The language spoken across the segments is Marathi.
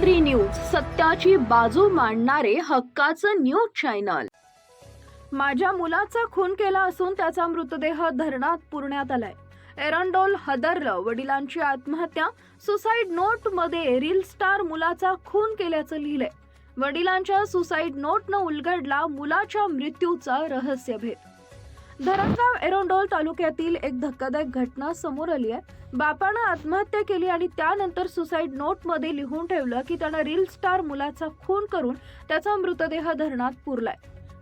थ्री न्यूज सत्याची बाजू मांडणारे हक्काचं न्यूज चॅनल. माझ्या मुलाचा खून केला असून त्याचा मृतदेह धरणात पुरण्यात आलाय. एरंडोल हदरलं वडिलांची आत्महत्या सुसाईड नोटमध्ये रील स्टार मुलाचा खून केल्याचं लिहिलंय. वडिलांच्या सुसाईड नोटनं उलगडला मुलाच्या मृत्यूचा रहस्यभेद. धरणगाव एरोंडोल तालुक्यातील एक धक्कादायक घटना समोर आली आहे. बापानं आत्महत्या केली आणि त्यानंतर सुसाईड नोटमध्ये लिहून ठेवलं की त्यानं रील स्टार मुलाचा खून करून त्याचा मृतदेह धरणात पुरलाय.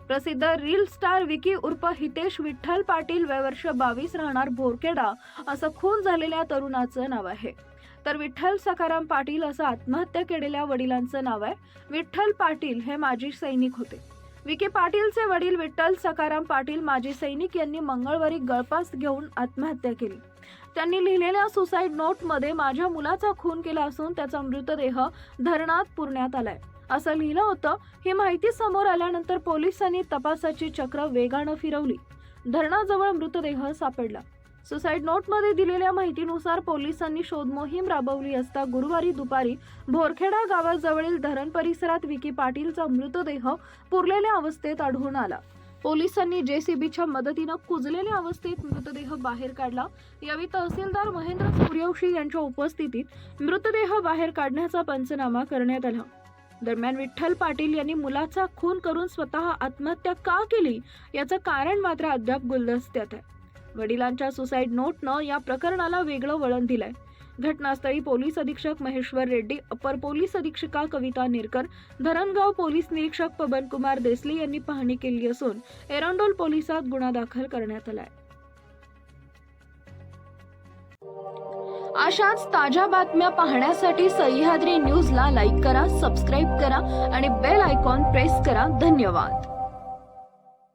प्रसिद्ध रील स्टार विकी उर्फ हितेश विठ्ठल पाटील वयवर्ष बावीस राहणार बोरखेडा असं खून झालेल्या तरुणाचं नाव आहे. तर विठ्ठल सखाराम पाटील असं आत्महत्या केलेल्या वडिलांचं नाव आहे. विठ्ठल पाटील हे माजी सैनिक होते. विखे पाटीलचे वडील विठ्ठल सकाराम पाटील माजी सैनिक यांनी मंगळवारी गळपास घेऊन आत्महत्या केली. त्यांनी लिहिलेल्या सुसाईड नोटमध्ये माझ्या मुलाचा खून केला असून त्याचा मृतदेह धरणात पुरण्यात आलाय. असं लिहिलं होतं. ही माहिती समोर आल्यानंतर पोलिसांनी तपासाची चक्र वेगानं फिरवली. धरणाजवळ मृतदेह सापडला. सुसाईड नोटमध्ये दिलेल्या माहितीनुसार पोलिसांनी शोध मोहीम राबवली असता गुरुवारी दुपारी भोरखेडा गावाजवळील धरण परिसरात विकी पाटीलचा मृतदेह पुरलेल्या अवस्थेत आढळून आला. पोलिसांनी जेसीबीच्या मदतीनं कुजलेल्या अवस्थेत मृतदेह बाहेर काढला. यावेळी तहसीलदार महेंद्र सूर्यवंशी यांच्या उपस्थितीत मृतदेह बाहेर काढण्याचा पंचनामा करण्यात आला. दरम्यान विठ्ठल पाटील यांनी मुलाचा खून करून स्वतः आत्महत्या का केली? याचं कारण मात्र अद्याप गुलदस्त्यात आहे. वडिलांच्या सुसाईड नोटनं या प्रकरणाला वेगळं वळण दिलंय. घटनास्थळी पोलीस अधीक्षक महेश्वर रेड्डी अपर पोलीस अधीक्षिका कविता निरकर धरणगाव पोलीस निरीक्षक पवन कुमार देसले यांनी पाहणी केली असून एरंडोल पोलिसात गुन्हा दाखल करण्यात आलाय. अशाच ताज्या बातम्या पाहण्यासाठी सह्याद्री न्यूजला लाईक करा सबस्क्राईब करा आणि बेल आयकॉन प्रेस करा. धन्यवाद.